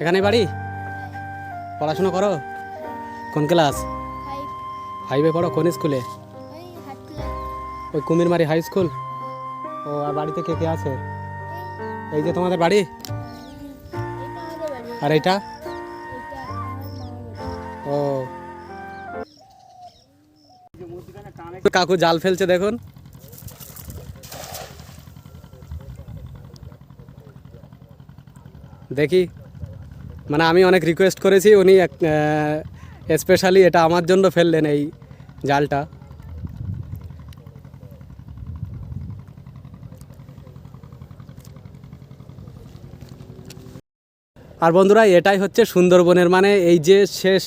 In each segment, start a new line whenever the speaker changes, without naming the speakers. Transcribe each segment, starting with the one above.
এখানে বাড়ি? পড়াশোনা করো? কোন ক্লাস?
ফাইভে
পড়ো, কোন স্কুলে?
ওই
কুমিরমারি হাই স্কুল? ও, আর বাড়িতে কে কে আছে? এই যে তোমাদের বাড়ি? আর
এটা
ও। কাকু জাল ফেলছে দেখুন। দেখি। মানে আমি অনেক রিকোয়েস্ট করেছি, উনি স্পেশালি এটা আমার জন্য ফেললেন এই জালটা। আর বন্ধুরা, এটাই হচ্ছে সুন্দরবনের মানে এই যে শেষ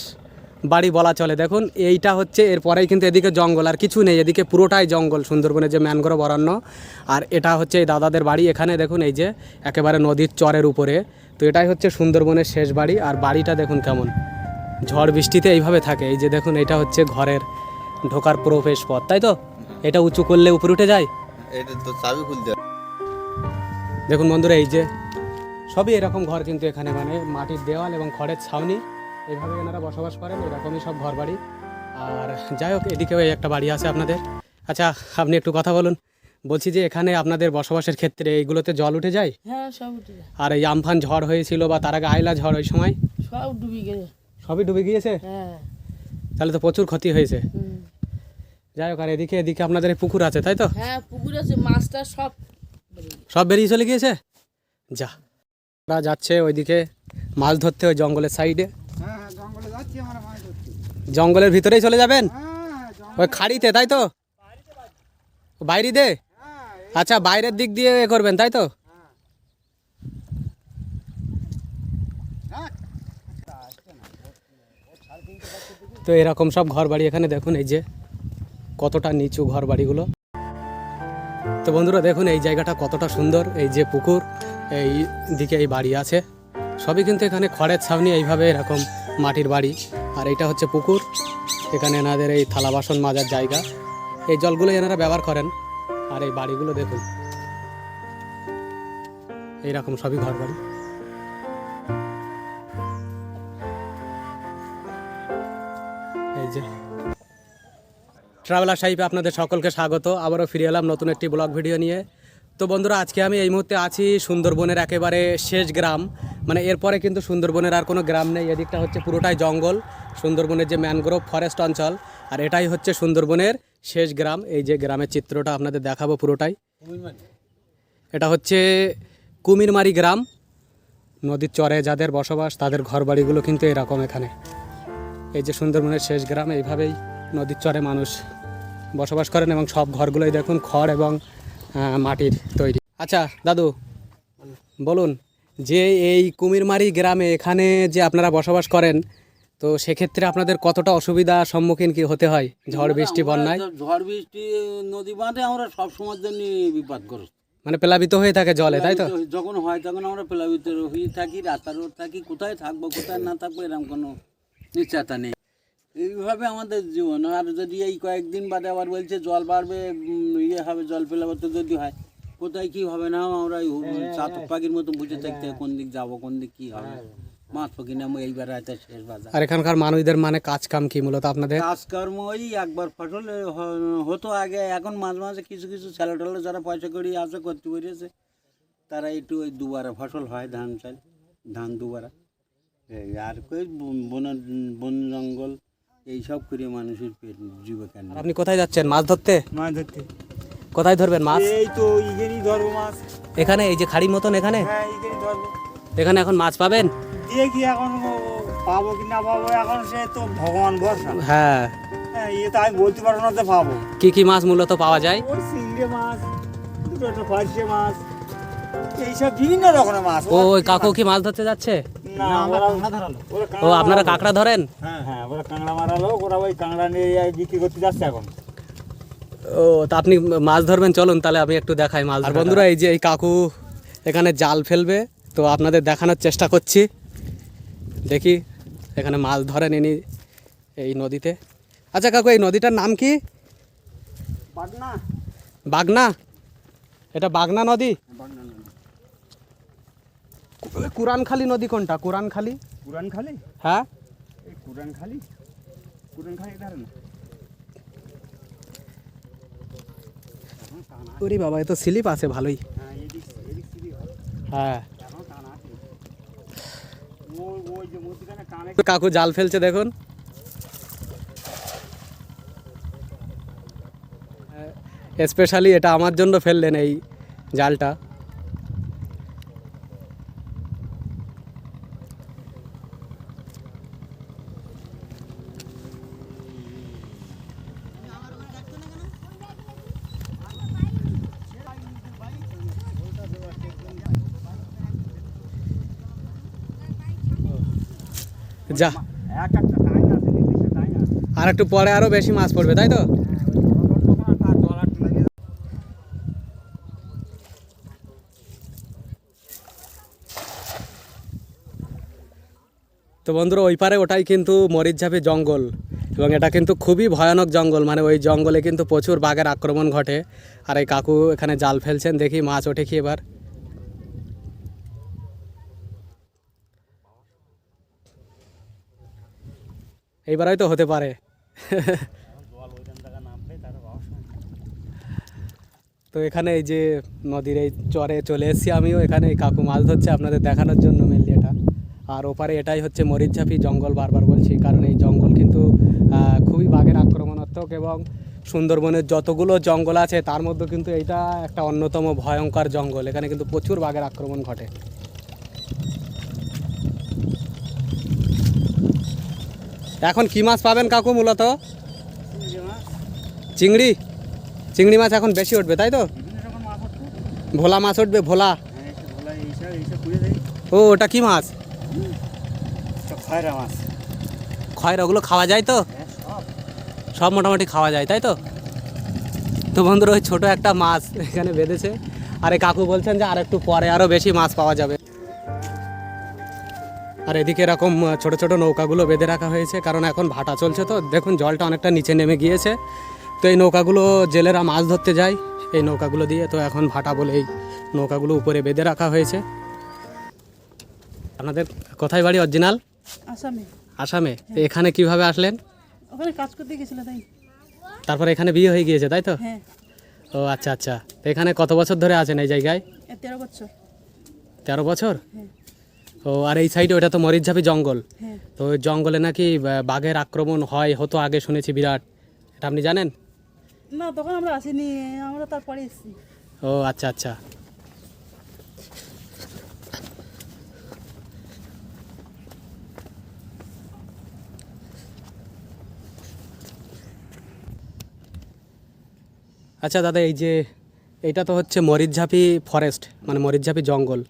বাড়ি বলা চলে। দেখুন, এইটা হচ্ছে, এরপরেই কিন্তু এদিকে জঙ্গল, আর কিছু নেই, এদিকে পুরোটাই জঙ্গল, সুন্দরবনের যে ম্যানগ্রোভ অরণ্য। আর এটা হচ্ছে এই দাদাদের বাড়ি, এখানে দেখুন এই যে একেবারে নদীর চরের উপরে। তো এটাই হচ্ছে সুন্দরবনের শেষ বাড়ি আর বাড়িটা দেখুন কেমন। ঝড় বৃষ্টিতে এইভাবে থাকে এই যে দেখুন এটা হচ্ছে ঘরের ঢোকার প্রবেশ পথ তাই তো? এটা উঁচু করলে উপরে উঠে যায়?
এটা তো চাবি খুলতে।
দেখুন বন্ধুরা এই যে সবই এরকম ঘর কিন্তু এখানে মানে মাটির দেওয়াল এবং খড়ের ছাউনি এইভাবে এনারা বসবাস করেন এরকমই সব ঘর বাড়ি আর যাই হোক এদিকেও এই একটা বাড়ি আছে আপনাদের। আচ্ছা আপনি একটু কথা বলুন। বলছি যে এখানে আপনাদের বসবাসের ক্ষেত্রে এইগুলোতে জল উঠে যায়?
হ্যাঁ সব উঠে যায়।
আর এই আমফান ঝড় হয়েছিল বা তার আগে আইলা ঝড় ওই সময়?
সব ডুবে গেছে।
সবই ডুবে গিয়েছে?
হ্যাঁ।
তাহলে তো প্রচুর ক্ষতি হয়েছে। যাই হোক আর এদিকে এদিকে আপনাদের এই পুকুর আছে তাই তো?
হ্যাঁ পুকুর আছে মাছটা সব বেরিয়ে
সব বেরিয়ে চলে গিয়েছে? যা। ওরা যাচ্ছে ওইদিকে মাছ ধরতে ওই জঙ্গলের সাইডে। জঙ্গলের ভিতরেই চলে যাবেন? ওই খাড়িতে তাই তো? বাইরিতে আচ্ছা বাইরের দিক দিয়ে এ করবেন, তাই তো? তো এরকম সব ঘর বাড়ি এখানে দেখুন, এই যে কতটা নিচু ঘর বাড়িগুলো তো বন্ধুরা, দেখুন এই জায়গাটা কতটা সুন্দর, এই যে পুকুর, এই দিকে এই বাড়ি আছে। সবই কিন্তু এখানে খড়ের ছাউনি, এইভাবে এরকম মাটির বাড়ি। আর এটা হচ্ছে পুকুর, এখানে এনাদের এই থালা বাসন মাজার জায়গা। এই জলগুলো এনারা ব্যবহার করেন। আর এই বাড়িগুলো দেখুন। এইরকম সবই ঘর বাড়ি এই যে। ট্রাভেলার সাহিবে, আপনাদের সকলকে স্বাগত। আবারও ফিরে এলাম নতুন একটি ব্লগ ভিডিও নিয়ে। তো বন্ধুরা, আজকে আমি এই মুহূর্তে আছি সুন্দরবনের একেবারে শেষ গ্রাম। মানে এরপরে কিন্তু সুন্দরবনের আর কোনো গ্রাম নেই। এদিকটা হচ্ছে পুরোটাই জঙ্গল, সুন্দরবনের যে ম্যানগ্রোভ ফরেস্ট অঞ্চল। আর এটাই হচ্ছে সুন্দরবনের শেষ গ্রাম এই যে গ্রামের চিত্রটা আপনাদের দেখাবো পুরোটাই। এটা হচ্ছে কুমিরমারি গ্রাম। নদীর চরে যাদের বসবাস তাদের ঘরবাড়িগুলো কিন্তু এরকম এখানে। এই যে সুন্দরবনের শেষ গ্রাম এইভাবেই নদীর চরে মানুষ বসবাস করেন এবং সব ঘরগুলোই দেখুন খড় এবং মাটির তৈরি। আচ্ছা দাদু বলুন যে এই কুমিরমারি গ্রামে এখানে যে আপনারা বসবাস করেন তো সেক্ষেত্রে আপনাদের কতটা অসুবিধা সম্মুখীন কি হতে হয়? ঝড় বৃষ্টি বন্যায়?
ঝড় বৃষ্টি নদী বাঁধে আমরা সব সময় জন্য বিপদগ্রস্ত
মানে প্লাবিত হয়ে থাকে জলে তাই তো?
যখন হয় তখন আমরা প্লাবিত হয়ে থাকি রাস্তার রোড থাকি কোথায় থাকব কোথায় না থাকব এরকম কোনো নিশ্চয়তা নেই। এইভাবে আমাদের জীবন। আর যদি এই কয়েকদিন বাদে আবার বলছে জল বাড়বে ইয়ে হবে জল তো যদি হয় কোথায় কি হবে না আমরা চাতক পাখির মতো বুঝে থাকতে কোন দিক যাব কোন দিক কি হবে। মাছ পকি নামো এইবার শেষ বাজার।
আর এখানকার মানুষদের মানে কাজ কাম কি মূলত আপনাদের?
কাজকর্ম ওই একবার ফসল হতো আগে এখন মাঝে মাঝে কিছু কিছু ছেলে টেলে যারা পয়সা করি আছে করতে পেরেছে তারা একটু ওই দুবারা ফসল হয় ধান চাল ধান দুবারা। আর কই বন- বন জঙ্গল এইসব করে মানুষের পেট জীবিকা
আপনি কোথায় যাচ্ছেন? মাছ ধরতে?
মাছ ধরতে।
কোথায় ধরবেন মাছ?
এই তো ইগেরই ধরবো মাছ।
এখানে এই যে খাড়ি মতন এখানে?
হ্যাঁ ইগেরই ধরবো।
এখানে এখন মাছ পাবেন?
কি এখন পাবো কি না পাবো? এখন সে তো ভগবান ভরসা
হ্যাঁ।
হ্যাঁ ইয়ে তো আমি বলতে পারব না তো পাবো।
কি কি মাছ মূলত পাওয়া যায়?
ওই চিংড়ি মাছ দুটো একটা ফার্সে মাছ এইসব বিভিন্ন রকমের মাছ।
ও ওই কাকু কি মাছ ধরতে যাচ্ছে?
না
ও আপনারা কাঁকড়া ধরেন?
হ্যাঁ হ্যাঁ ওরা কাঁকড়া মারালো ওরা ওই কাঁকড়া নিয়ে বিক্রি করতে যাচ্ছে এখন।
ও তা আপনি মাছ ধরবেন চলুন তাহলে আমি একটু দেখাই মাছ আর বন্ধুরা এই যে এই কাকু এখানে জাল ফেলবে তো আপনাদের দেখানোর চেষ্টা করছি। দেখি এখানে মাছ ধরেন ইনি এই নদীতে। আচ্ছা কাকু এই নদীটার নাম কি?
পাটনা
বাগনা? এটা বাগনা নদী? কুরানখালী নদী কোনটা? কুরানখালী?
পুরান খালি
হ্যাঁ?
এই পুরান খালি পুরান খালি ধারে না।
ওরে বাবা এ তো স্লিপ আছে ভালোই।
হ্যাঁ এদিক এদিক সিঁড়ি হয়
হ্যাঁ
এখন টান আছে ওই ওই যে মধ্যখানে টানে
কাকু জাল ফেলছে দেখুন। স্পেশালি এটা আমার জন্য ফেললেন এই জালটা। যা। আর একটু পরে আরও বেশি মাছ পড়বে, তাই তো? তো বন্ধুরা, ওই পারে ওটাই কিন্তু মরিচঝাপি জঙ্গল, এবং এটা কিন্তু খুবই ভয়ানক জঙ্গল। মানে ওই জঙ্গলে কিন্তু প্রচুর বাঘের আক্রমণ ঘটে। আর এই কাকু এখানে জাল ফেলছেন, দেখি মাছ ওঠে কি এবার। এইবার হয়তো হতে পারে। তো এখানে এই যে নদীর এই চরে চলে এসেছি আমিও, এখানে কাকু মাছ ধরছে আপনাদের দেখানোর জন্য মেনলি এটা। আর ওপারে এটাই হচ্ছে মরিচঝাপি জঙ্গল বারবার বলছি, কারণ এই জঙ্গল কিন্তু খুবই বাঘের আক্রমণাত্মক এবং সুন্দরবনের যতগুলো জঙ্গল আছে, তার মধ্যে কিন্তু এইটা একটা অন্যতম ভয়ঙ্কর জঙ্গল। এখানে কিন্তু প্রচুর বাঘের আক্রমণ ঘটে। এখন কি মাছ পাবেন কাকু মূলত? চিংড়ি? চিংড়ি মাছ এখন বেশি উঠবে, তাই তো? ভোলা মাছ উঠবে, ভোলা। ও, ওটা কি মাছ?
খয়রা মাছ
খয়রা ওগুলো খাওয়া যায় তো?
সব
মোটামুটি খাওয়া যায়, তাই তো? তো বন্ধুরা, ওই ছোটো একটা মাছ এখানে বেঁধেছে। আর কাকু বলছেন যে আর একটু পরে আরও বেশি মাছ পাওয়া যাবে। আর এদিকে এরকম ছোট ছোট নৌকাগুলো বেঁধে রাখা হয়েছে কারণ এখন ভাটা চলছে তো। দেখুন জলটা অনেকটা নিচে নেমে গিয়েছে। তো এই নৌকাগুলো জেলেরা মাছ ধরতে যায় এই নৌকাগুলো দিয়ে। তো এখন ভাটা বলে এই নৌকাগুলো উপরে বেঁধে রাখা হয়েছে। আপনাদের কোথায় বাড়ি অরিজিনাল?
আসামে।
আসামে। এখানে কীভাবে আসলেন?
ওখানে কাজ করতে গেছিল তাই।
তারপরে এখানে বিয়ে হয়ে গিয়েছে তাই তো?
হ্যাঁ।
ও আচ্ছা আচ্ছা। তো এখানে কত বছর ধরে আছেন এই জায়গায়?
তেরো বছর।
তেরো বছর? ও আর এই সাইডে ওটা তো মরিচঝাপি জঙ্গল।
হ্যাঁ।
তো ওই জঙ্গলে নাকি বাঘের আক্রমণ হয় হতো আগে শুনেছি বিরাট। এটা আপনি জানেন?
না তখন আমরা আসিনি আমরা তারপরে এসেছি।
ও আচ্ছা আচ্ছা। আচ্ছা দাদা এই যে এইটা তো হচ্ছে মরিচঝাপি ফরেস্ট মানে মরিচঝাপি জঙ্গল।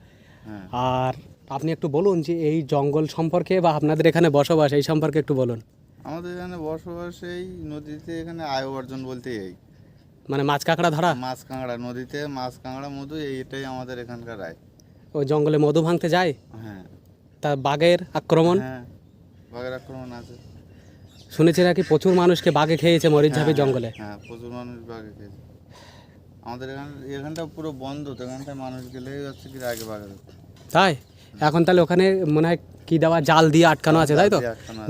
হ্যাঁ।
আর আপনি একটু বলুন যে এই জঙ্গল সম্পর্কে বা আপনাদের এখানে বসবাস এই সম্পর্কে একটু বলুন।
আমাদের এখানে বসবাস এই নদীতে এখানে আয় উপার্জন বলতে এই।
মানে মাছ কাঁকড়া ধরা?
মাছ কাঁকড়া নদীতে মাছ কাঁকড়া মধু এইটাই আমাদের এখানকার আয়
ওই জঙ্গলে মধু ভাঙতে যায়?
হ্যাঁ।
তা বাঘের আক্রমণ?
হ্যাঁ বাঘের আক্রমণ আছে।
শুনেছি নাকি প্রচুর মানুষকে বাঘে খেয়েছে মরিচঝাপি
হ্যাঁ,
জঙ্গলে?
হ্যাঁ প্রচুর মানুষ বাঘে খেয়েছে। আমাদের এখানে এখানটা পুরো বন্ধ তো এখানটায় মানুষ গেলেই হচ্ছে কি আগে বাঘের
তাই? এখন তাহলে ওখানে মনে হয় কি দেওয়া জাল দিয়ে আটকানো আছে তাই তো?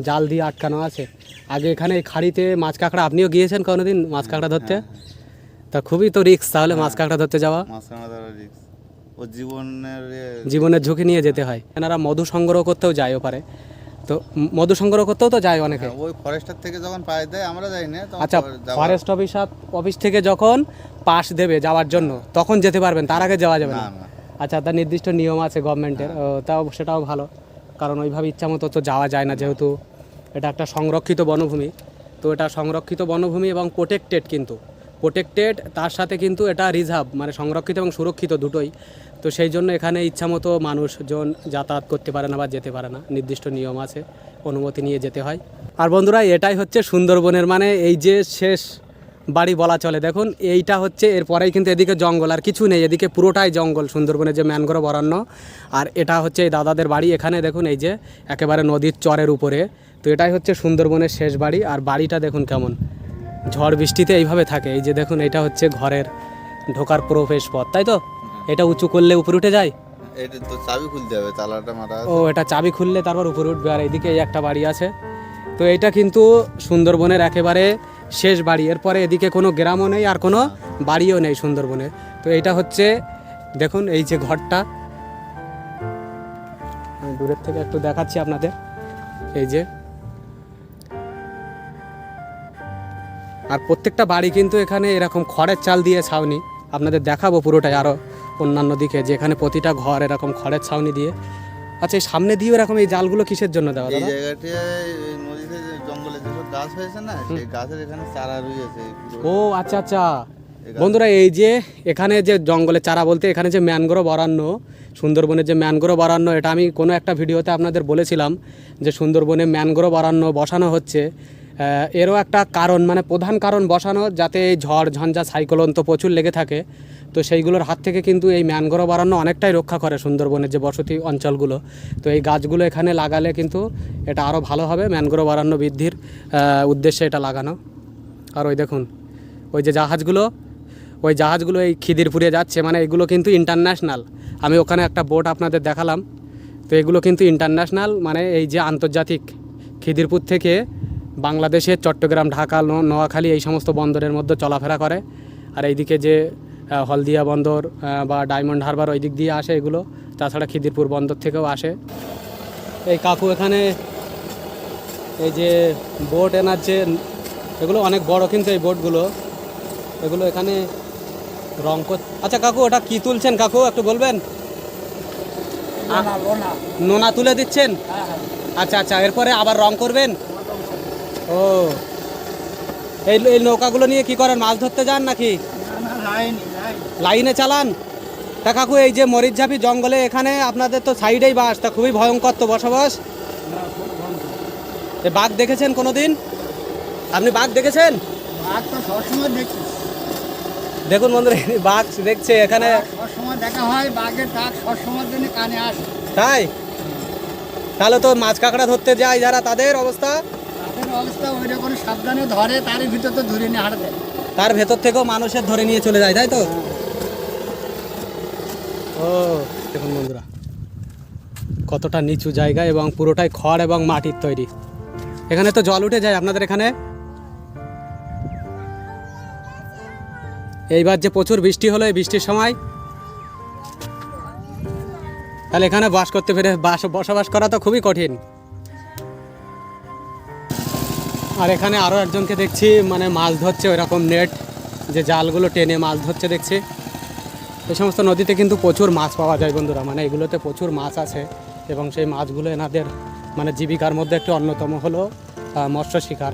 জাল দিয়ে আটকানো আছে।
আগে এখানে খাড়িতে মাছ কাঁকড়া আপনিও গিয়েছেন কোনোদিন মাছ কাঁকড়া ধরতে? তা খুবই তো রিস্ক তাহলে মাছ কাঁকড়া ধরতে যাওয়া।
রিক্স ও জীবনের
জীবনের ঝুঁকি নিয়ে যেতে হয়। এনারা মধু সংগ্রহ করতেও যায় ওপারে। তো মধু সংগ্রহ করতেও তো যায় অনেকে।
হ্যাঁ, ওই ফরেস্টার থেকে যখন পাশ দেয় আমরা যাই না
আচ্ছা ফরেস্ট অফিস অফিস থেকে যখন পাশ দেবে যাওয়ার জন্য তখন যেতে পারবেন তার আগে যাওয়া যাবে
না।
আচ্ছা তার নির্দিষ্ট নিয়ম আছে গভর্নমেন্টের তাও সেটাও ভালো। কারণ ওইভাবে ইচ্ছা মতো তো যাওয়া যায় না যেহেতু এটা একটা সংরক্ষিত বনভূমি। তো এটা সংরক্ষিত বনভূমি এবং প্রোটেক্টেড কিন্তু। প্রোটেক্টেড তার সাথে কিন্তু এটা রিজার্ভ মানে সংরক্ষিত এবং সুরক্ষিত দুটোই। তো সেই জন্য এখানে ইচ্ছা মতো মানুষজন যাতায়াত করতে পারে না বা যেতে পারে না। নির্দিষ্ট নিয়ম আছে অনুমতি নিয়ে যেতে হয়। আর বন্ধুরা এটাই হচ্ছে সুন্দরবনের মানে এই যে শেষ বাড়ি বলা চলে। দেখুন এইটা হচ্ছে এরপরেই কিন্তু এদিকে জঙ্গল আর কিছু নেই এদিকে পুরোটাই জঙ্গল সুন্দরবনের যে ম্যানগ্রোভ অরণ্য। আর এটা হচ্ছে এই দাদাদের বাড়ি এখানে দেখুন এই যে একেবারে নদীর চরের উপরে। তো এটাই হচ্ছে সুন্দরবনের শেষ বাড়ি আর বাড়িটা দেখুন কেমন। ঝড় বৃষ্টিতে এইভাবে থাকে এই যে দেখুন এটা হচ্ছে ঘরের ঢোকার প্রবেশ পথ তাই তো? এটা উঁচু করলে উপরে উঠে যায়?
এটা তো চাবি খুলতে হবে তালাটা মারা
ও এটা চাবি খুললে তারপর উপরে উঠবে আর এইদিকে এই একটা বাড়ি আছে। তো এটা কিন্তু সুন্দরবনের একেবারে শেষ বাড়ি। এরপরে এদিকে কোনো গ্রামও নেই আর কোনো বাড়িও নেই সুন্দরবনে। তো এটা হচ্ছে, দেখুন এই যে ঘরটা। দূরের থেকে একটু দেখাচ্ছি আপনাদের। এই যে। আর প্রত্যেকটা বাড়ি কিন্তু এখানে এরকম খড়ের চাল দিয়ে ছাউনি। আপনাদের দেখাবো পুরোটাই আরও অন্যান্য দিকে, যে এখানে প্রতিটা ঘর এরকম খড়ের ছাউনি দিয়ে। আচ্ছা এই সামনে দিয়ে এরকম এই জালগুলো কিসের জন্য দেওয়া
এই জায়গাটি নদীতে গাছ হয়েছে না সেই গাছের এখানে চারা রয়েছে
ও আচ্ছা আচ্ছা। বন্ধুরা এই যে এখানে যে জঙ্গলে চারা বলতে এখানে যে ম্যানগ্রোভ অরণ্য সুন্দরবনের যে ম্যানগ্রোভ অরণ্য এটা আমি কোনো একটা ভিডিওতে আপনাদের বলেছিলাম যে সুন্দরবনে ম্যানগ্রোভ অরণ্য বসানো হচ্ছে। এরও একটা কারণ মানে প্রধান কারণ বসানো যাতে এই ঝড় ঝঞ্ঝা সাইক্লোন তো প্রচুর লেগে থাকে। তো সেইগুলোর হাত থেকে কিন্তু এই ম্যানগ্রোভ অরণ্য অনেকটাই রক্ষা করে সুন্দরবনের যে বসতি অঞ্চলগুলো। তো এই গাছগুলো এখানে লাগালে কিন্তু এটা আরও ভালো হবে, ম্যানগ্রোভ অরণ্য বৃদ্ধির উদ্দেশ্যে এটা লাগানো। আর ওই দেখুন, ওই যে জাহাজগুলো, ওই জাহাজগুলো এই খিদিরপুরে যাচ্ছে মানে এগুলো কিন্তু ইন্টারন্যাশনাল আমি ওখানে একটা বোট আপনাদের দেখালাম, তো এগুলো কিন্তু ইন্টারন্যাশনাল মানে এই যে আন্তর্জাতিক খিদিরপুর থেকে বাংলাদেশের চট্টগ্রাম, ঢাকা নোয়াখালী এই সমস্ত বন্দরের মধ্যে চলাফেরা করে। আর এইদিকে যে হলদিয়া বন্দর বা ডায়মন্ড হারবার ওই দিক দিয়ে আসে এগুলো। তাছাড়া খিদিরপুর বন্দর থেকেও আসে। এই কাকু এখানে এই যে বোট এনার যে এগুলো অনেক বড় কিন্তু এই বোটগুলো এগুলো এখানে রং আচ্ছা কাকু ওটা কি তুলছেন কাকু একটু বলবেন? নোনা। তুলে দিচ্ছেন?
হ্যাঁ হ্যাঁ।
আচ্ছা আচ্ছা এরপরে আবার রং করবেন? ও। এই এই নৌকাগুলো নিয়ে কি করেন মাছ ধরতে যান নাকি?
না না লাইন
চালান। তা কাকু এই যে মরিচঝাপি জঙ্গলে এখানে আপনাদের তো সাইডেই বাস তা খুবই ভয়ঙ্কর তো বসবাস। এ বাঘ দেখেছেন কোনো দিন আপনি বাঘ দেখেছেন?
বাঘ তো
দেখুন বন্ধুরা বাঘ দেখছে এখানে
সবসময় দেখা হয় বাঘের ডাক সবসময়ের জন্য কানে আসে।
তাই? তাহলে তো মাছ কাঁকড়া ধরতে যায় যারা তাদের অবস্থা?
তাদের অবস্থা ওই রকম সাবধানে ধরে তারই ভিতর তো ধরে নিয়ে হাঁটে
তার ভেতর থেকেও মানুষের ধরে নিয়ে চলে যায়, তাই তো? ও, দেখুন বন্ধুরা, কতটা নিচু জায়গা এবং পুরোটাই খড় এবং মাটির তৈরি। এখানে তো জল উঠে যায়, আপনাদের এখানে? এইবার যে প্রচুর বৃষ্টি হলো এই বৃষ্টির সময়, তাহলে এখানে বাস করতে পেরে বাস বসবাস করা তো খুবই কঠিন। আর এখানে আরও একজনকে দেখছি মানে মাছ ধরছে ওইরকম নেট যে জালগুলো টেনে মাছ ধরছে দেখছি। এই সমস্ত নদীতে কিন্তু প্রচুর মাছ পাওয়া যায় বন্ধুরা মানে এগুলোতে প্রচুর মাছ আছে এবং সেই মাছগুলো এনাদের মানে জীবিকার মধ্যে একটি অন্যতম হলো মৎস্য শিকার।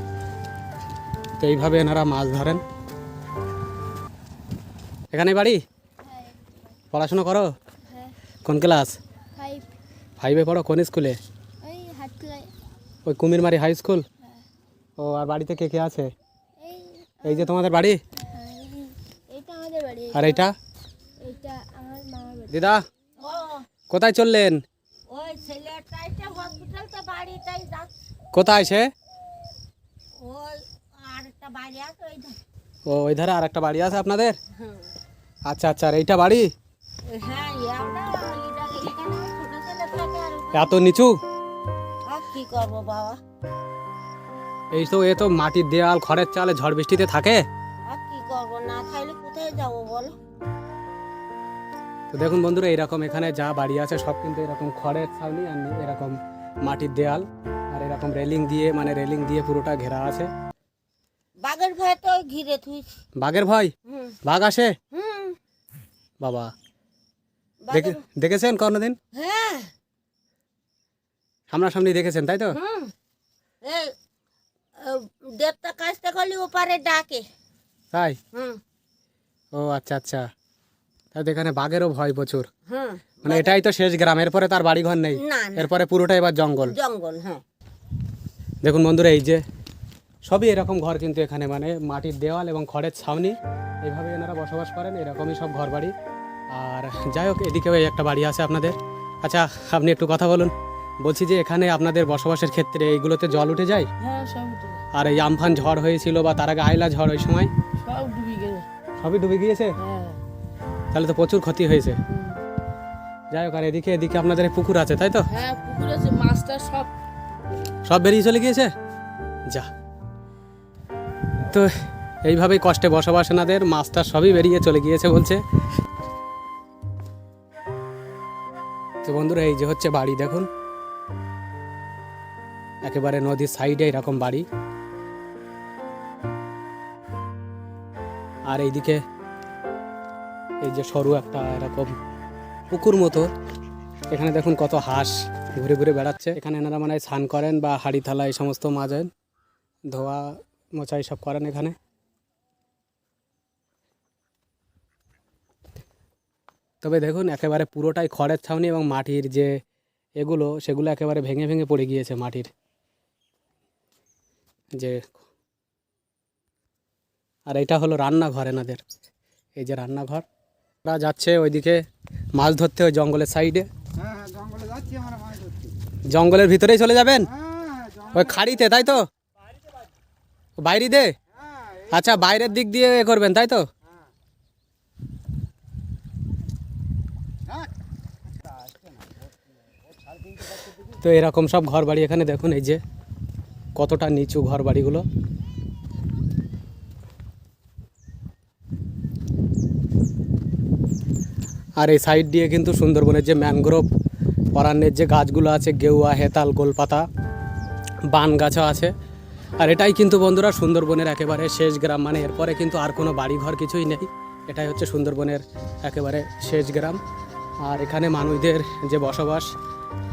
তো এইভাবে এনারা মাছ ধরেন। এখানে বাড়ি? পড়াশোনা করো?
হ্যাঁ।
কোন ক্লাস?
ফাইভে।
পড়ো কোন স্কুলে?
ওই
কুমিরমারি হাই স্কুল? ও আর বাড়িতে কে কে আছে?
এই
যে তোমাদের বাড়ি?
হ্যাঁ,
আর
বাড়ি।
দিদা কোথায় চললেন? কোথায় সে?
ওই আর একটা বাড়ি আছে ধারে।
ও ওই ধারে আর একটা বাড়ি আছে আপনাদের? আচ্ছা আচ্ছা আর এইটা বাড়ি?
হ্যাঁ এটা
এত নিচু?
কি করব বাবা?
এই তো এ তো মাটির দেয়াল খড়ের চালে ঝড় বৃষ্টিতে থাকে।
আর কি করব? না থাকলে কোথায় যাব বলো?
তো দেখুন বন্ধুরা এরকম এখানে যা বাড়ি আছে সব কিন্তু এরকম খড়ের ছাউনি আর এরকম মাটির দেয়াল। আর এরকম রেলিং দিয়ে মানে রেলিং দিয়ে পুরোটা ঘেরা আছে।
বাঘের ভয়ে তো ঘিরে থুইছি
বাঘের ভয়?
হুম।
বাঘ আসে?
হুম।
বাবা। দেখে দেখেছেন কোনোদিন?
হ্যাঁ।
সামনাসামনি দেখেছেন তাই তো?
হুম। এই দেবতা কাজটা করলে ওপারে ডাকে।
তাই?
হুম।
ও আচ্ছা আচ্ছা। তাহলে এখানে বাঘেরও ভয় প্রচুর।
হুম।
মানে এটাই তো শেষ গ্রাম এরপরে তার বাড়ি ঘর নেই।
না না।
এরপরে পুরোটা এবার জঙ্গল।
জঙ্গল হ্যাঁ।
দেখুন বন্ধুরা এই যে সবই এরকম ঘর কিন্তু এখানে মানে মাটির দেওয়াল এবং খড়ের ছাউনি। এইভাবে এনারা বসবাস করেন এরকমই সব ঘর বাড়ি আর যাই হোক এদিকেও এই একটা বাড়ি আছে আপনাদের। আচ্ছা আপনি একটু কথা বলুন। বলছি যে এখানে আপনাদের বসবাসের ক্ষেত্রে এইগুলোতে জল উঠে যায়?
হ্যাঁ সব তো
আর এই আমফান ঝড় হয়েছিল বা তার আগে আইলা ঝড় ওই সময়?
সব ডুবে গেলে
সবই ডুবে গিয়েছে?
হ্যাঁ।
তাহলে তো প্রচুর ক্ষতি হয়েছে। যাই হোক আর এদিকে এদিকে আপনাদের পুকুর আছে তাই তো?
হ্যাঁ পুকুর আছে মাছটা সব।
সব বেরিয়ে চলে গিয়েছে? যা। তো এইভাবেই কষ্টে বসবাস এনাদের মাছটা সবই বেরিয়ে চলে গিয়েছে বলছে। তো বন্ধুরা এই যে হচ্ছে বাড়ি দেখুন। একেবারে নদীর সাইডে এরকম বাড়ি। আর এইদিকে এই যে সরু একটা এরকম পুকুর মতো। এখানে দেখুন কত হাঁস ঘুরে ঘুরে বেড়াচ্ছে। এখানে এনারা মানে স্নান করেন বা হাড়ি, থালা এই সমস্ত মাজেন ধোয়া মোছা সব করেন এখানে। তবে দেখুন একেবারে পুরোটাই খড়ের ছাউনি এবং মাটির যে এগুলো, সেগুলো একেবারে ভেঙে ভেঙে পড়ে গিয়েছে মাটির। যে আর এটা হলো রান্নাঘর এনাদের। এই যে রান্নাঘর ওরা যাচ্ছে ওইদিকে মাছ ধরতে ওই জঙ্গলের সাইডে।
হ্যাঁ হ্যাঁ
জঙ্গলের ভিতরেই চলে যাবেন?
হ্যাঁ
ওই খাড়িতে তাই তো? বাইরে দে? আচ্ছা বাইরের দিক দিয়ে এ করবেন তাই তো? তো এরকম সব ঘর বাড়ি এখানে দেখুন এই যে কতটা নিচু ঘর বাড়িগুলো আর এই সাইড দিয়ে কিন্তু সুন্দরবনের যে ম্যানগ্রোভ অরণ্যের যে গাছগুলো আছে, গেউয়া, হেতাল, গোলপাতা, বান গাছও আছে। আর এটাই কিন্তু বন্ধুরা সুন্দরবনের একেবারে শেষ গ্রাম। মানে এরপরে কিন্তু আর কোনো বাড়িঘর কিছুই নেই। এটাই হচ্ছে সুন্দরবনের একেবারে শেষ গ্রাম। আর এখানে মানুষদের যে বসবাস,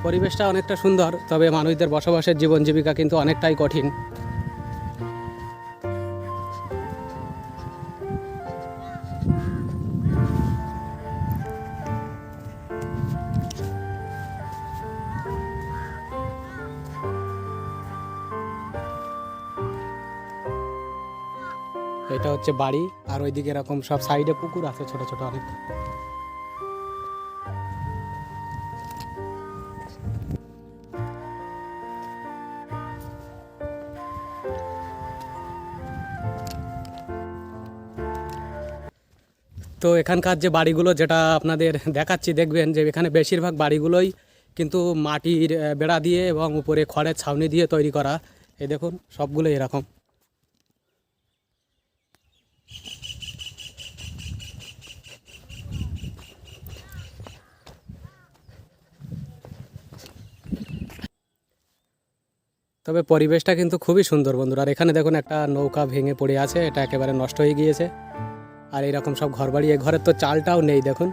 পরিবেশটা অনেকটা সুন্দর, তবে মানুষদের বসবাসের জীবন জীবিকা কিন্তু অনেকটাই কঠিন। এটা হচ্ছে বাড়ি, আর ওইদিকে এরকম সব সাইডে পুকুর আছে, ছোট ছোট অনেক। তো এখানকার যে বাড়িগুলো যেটা আপনাদের দেখাচ্ছি, দেখবেন যে এখানে বেশিরভাগ বাড়িগুলোই কিন্তু মাটির বেড়া দিয়ে এবং উপরে খড়ের ছাউনি দিয়ে তৈরি করা। এই দেখুন সবগুলো এরকম। তবে পরিবেশটা কিন্তু খুবই সুন্দর বন্ধুরা। আর এখানে দেখুন একটা নৌকা ভেঙে পড়ে আছে, এটা একেবারে নষ্ট হয়ে গিয়েছে। আর এইরকম সব ঘরবাড়ি এই ঘরের তো চালটাও নেই দেখুন।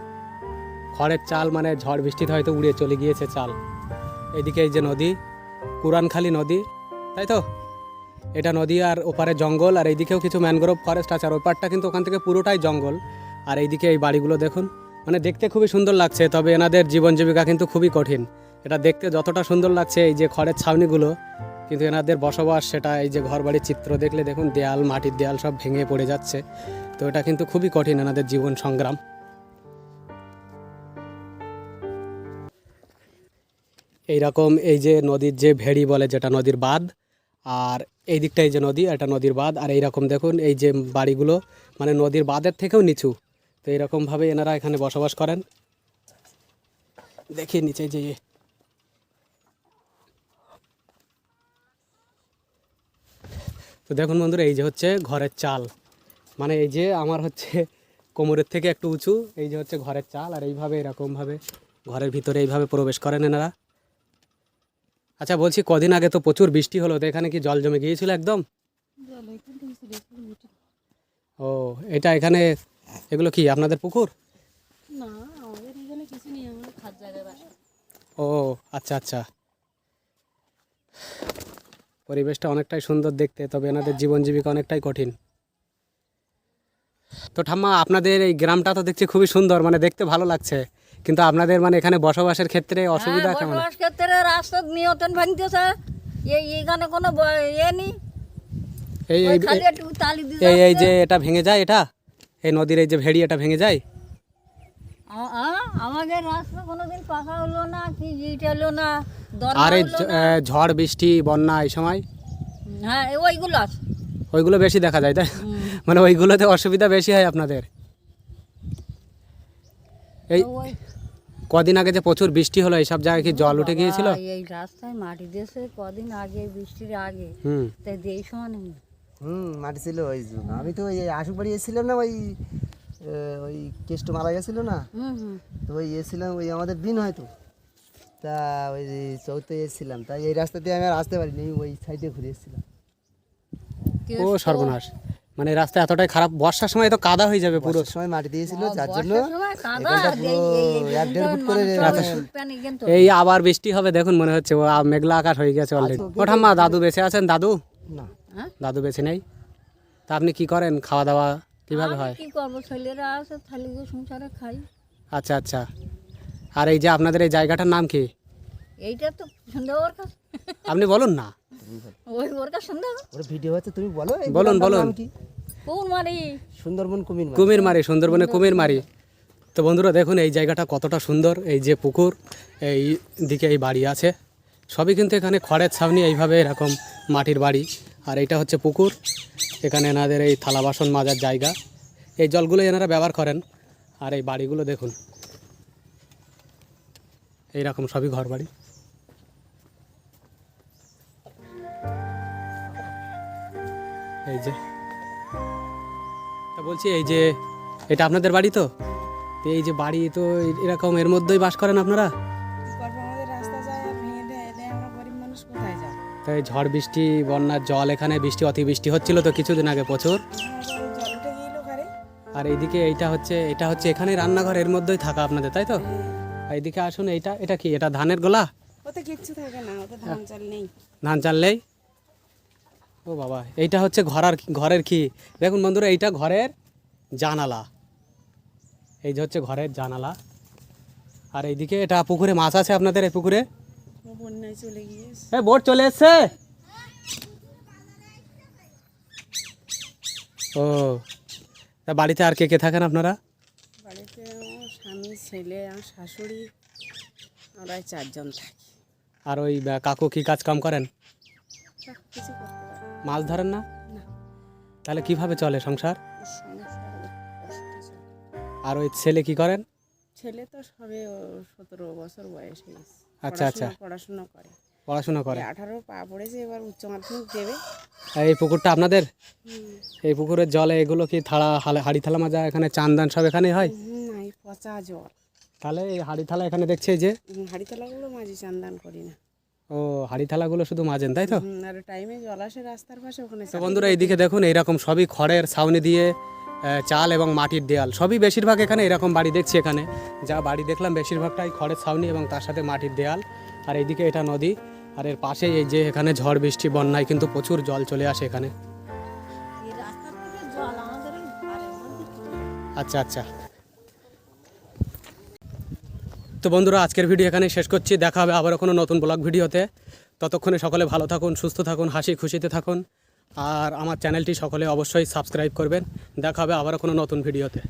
খড়ের চাল মানে ঝড় বৃষ্টিতে হয়তো উড়িয়ে চলে গিয়েছে চাল। এদিকে এই যে নদী, কুরানখালী নদী, তাই তো? এটা নদী আর ওপারে জঙ্গল, আর এইদিকেও কিছু ম্যানগ্রোভ ফরেস্ট আছে, আর ওপারটা কিন্তু ওখান থেকে পুরোটাই জঙ্গল। আর এইদিকে এই বাড়িগুলো দেখুন মানে দেখতে খুবই সুন্দর লাগছে, তবে এনাদের জীবন জীবিকা কিন্তু খুবই কঠিন। এটা দেখতে যতটা সুন্দর লাগছে, এই যে খড়ের ছাউনিগুলো, কিন্তু এনাদের বসবাস সেটা, এই যে ঘরবাড়ির চিত্র দেখলে দেখুন, দেয়াল, মাটির দেয়াল সব ভেঙে পড়ে যাচ্ছে। তো এটা কিন্তু খুবই কঠিন এনাদের জীবন সংগ্রাম। এইরকম এই যে নদীর যে ভেড়ি বলে যেটা, নদীর বাঁধ আর এই দিকটা এই যে নদী, এটা নদীর বাঁধ। আর এইরকম দেখুন, এই যে বাড়িগুলো মানে নদীর বাঁধের থেকেও নিচু। তো এইরকমভাবে এনারা এখানে বসবাস করেন। দেখি নিচে যে তো দেখুন বন্ধুরা, এই যে হচ্ছে ঘরের চাল। মানে এই যে আমার হচ্ছে কোমরের থেকে একটু উঁচু, এই যে হচ্ছে ঘরের চাল। আর এইভাবে, এরকমভাবে ঘরের ভিতরে এইভাবে প্রবেশ করেন এনারা। আচ্ছা বলছি কদিন আগে তো প্রচুর বৃষ্টি হলো তো এখানে কি জল জমে গিয়েছিল একদম? ও এটা এখানে এগুলো কি আপনাদের পুকুর? ও আচ্ছা আচ্ছা। পরিবেশটা অনেকটাই সুন্দর দেখতে তবে এনাদের জীবন জীবিকা অনেকটাই কঠিন। তো ঠাম্মা আপনাদের এই গ্রামটা তো দেখছি খুবই সুন্দর মানে দেখতে ভালো লাগছে। কিন্তু আপনাদের মানে এখানে বসবাসের ক্ষেত্রে অসুবিধা
হ্যাঁ,
কেমন?
বসবাস ক্ষেত্রে রাস্তা নিয়ন্ত্রণ ভাঙতেছে। এই এখানে কোনো ইয়ে নেই।
এই এই এই এই যে এটা ভেঙে যায় এটা? এই নদীর এই যে ভেড়ি এটা ভেঙে যায়?
আমাদের রাস্তা কোনোদিন পাকা হলো না কি ইট হলো না
আর এই ঝড় বৃষ্টি বন্যা এই সময়?
হ্যাঁ ওইগুলো আছে।
ওইগুলো বেশি দেখা যায় তাই? মানে ওইগুলোতে অসুবিধা বেশি হয় আপনাদের? এই কদিন আগে যে প্রচুর বৃষ্টি হলো এইসব জায়গায় কি জল উঠে গিয়েছিল?
এই রাস্তায় মাটি দিয়েছে কদিন আগে বৃষ্টির আগে।
হুম।
তাই দেই সময় নেই।
হুম মাটি ছিল ওই জন্য। আমি তো ওই আশুক বাড়ি এসেছিলাম না ওই ওই কেষ্ট মারা গেছিল না?
হুম হুম।
তো ওই এসেছিলাম ওই আমাদের দিন হয়তো। তা ওই চৌতে এসেছিলাম। তাই এই রাস্তা দিয়ে আমি আর আসতে পারিনি ওই সাইডে ঘুরে এসেছিলাম।
ও সর্বনাশ। মানে রাস্তা এতটাই খারাপ। বর্ষার সময় তো কাদা হয়ে যাবে পুরো।
সময় মাটি দিয়েছিল যার জন্য
এই-
আবার বৃষ্টি হবে দেখুন মনে হচ্ছে। মেঘলা আকাশ হয়ে গেছে অলরেডি ওঠা মা দাদু বেঁচে আছেন? দাদু?
না।
দাদু বেঁচে নেই? তা আপনি কি করেন? খাওয়া দাওয়া কীভাবে হয়?
কি করব? ছেলেরা আছে থালি দিয়ে সংসারে খাই।
আচ্ছা আচ্ছা। আর এই যে আপনাদের এই জায়গাটার নাম কি?
এইটা তো সুন্দর
আপনি বলুন না।
ওই ওর কাছে সুন্দর
ওটা ভিডিও আছে তুমি বলো
বলুন, বলুন।
নাম
মারি
সুন্দরবন কুমির।
কুমির মারি সুন্দরবনে কুমির মারি। তো বন্ধুরা দেখুন এই জায়গাটা কতটা সুন্দর এই যে পুকুর এই দিকে এই বাড়ি আছে। সবই কিন্তু এখানে খড়ের ছাউনি এইভাবে এরকম মাটির বাড়ি। আর এইটা হচ্ছে পুকুর এখানে এনাদের এই থালা বাসন মাজার জায়গা। এই জলগুলো এনারা ব্যবহার করেন আর এই বাড়িগুলো দেখুন। এইরকম সবই ঘর বাড়ি এই যে। তা বলছি এই যে এটা আপনাদের বাড়ি তো? এই যে বাড়ি তো এরকম এর মধ্যেই বাস করেন আপনারা? তাই ঝড় বৃষ্টি বন্যার জল এখানে বৃষ্টি অতিবৃষ্টি হচ্ছিল তো কিছুদিন আগে প্রচুর। আর এইদিকে এইটা হচ্ছে এটা হচ্ছে এখানে রান্নাঘর এর মধ্যেই থাকা আপনাদের তাই তো? এইদিকে আসুন এইটা এটা কি এটা ধানের গোলা?
ওতে কিচ্ছু থাকে না ওতে ধান চাল নেই।
ধান চাললেই ও বাবা এইটা হচ্ছে ঘরার ঘরের কি? দেখুন বন্ধুরা এইটা ঘরের জানালা। এই যে হচ্ছে ঘরের জানালা। আর এইদিকে এটা পুকুরে মাছ আছে আপনাদের এই পুকুরে?
চলে
বোট চলে এসছে? ও তা বাড়িতে আর কে কে থাকেন আপনারা?
বাড়িতে স্বামী ছেলে আমার শাশুড়ি আমরা চারজন থাকি।
আর ওই কাকু কি কাজ কাম করেন
কিছু।
মাছ ধরেন না? তাহলে কীভাবে চলে সংসার? আর ওই ছেলে কি করেন?
ছেলে তো সবে সতেরো বছর বয়স হয়েছে
আচ্ছা, আচ্ছা।
পড়াশোনা- করে।
পড়াশোনা করে।
আঠারো পা পড়েছে এবার উচ্চ মাধ্যমিক দেবে।
এই পুকুরটা আপনাদের? এই পুকুরের জলে এগুলো কি থালা হাড়ি থালা মাজা এখানে চান দান সব এখানে হয়?
না এই পচা জল।
তাহলে এই হাড়ি থালা এখানে দেখছে যে।
হাঁড়ি তলাগুলো মাঝে চান্দান করি না।
ও হাড়ি থালাগুলো শুধু মাজেন তাই তো?
আর টাইমে জল আসে রাস্তার পাশে ওখানে
তো বন্ধুরা এইদিকে দেখুন এইরকম সবই খড়ের ছাউনি দিয়ে চাল এবং মাটির দেয়াল। সবই বেশিরভাগ এখানে এরকম বাড়ি দেখছি এখানে। যা বাড়ি দেখলাম বেশিরভাগটাই খড়ের ছাউনি এবং তার সাথে মাটির দেয়াল। আর এইদিকে এটা নদী আর এর পাশেই এই যে এখানে ঝড় বৃষ্টি বন্যায় কিন্তু প্রচুর জল চলে আসে এখানে।
আচ্ছা রাস্তা থেকে জল আমাদের এই ঘরের মধ্যে চলে আসে।
আচ্ছা আচ্ছা তো বন্ধুরা, আজকের ভিডিও এখানে শেষ করছি। দেখা হবে আবারও কোনো নতুন ব্লগ ভিডিওতে। ততক্ষণে সকলে ভালো থাকুন, সুস্থ থাকুন, হাসি খুশিতে থাকুন। আর আমার চ্যানেলটি সকলে অবশ্যই সাবস্ক্রাইব করবেন। দেখা হবে আবারও কোনো নতুন ভিডিওতে।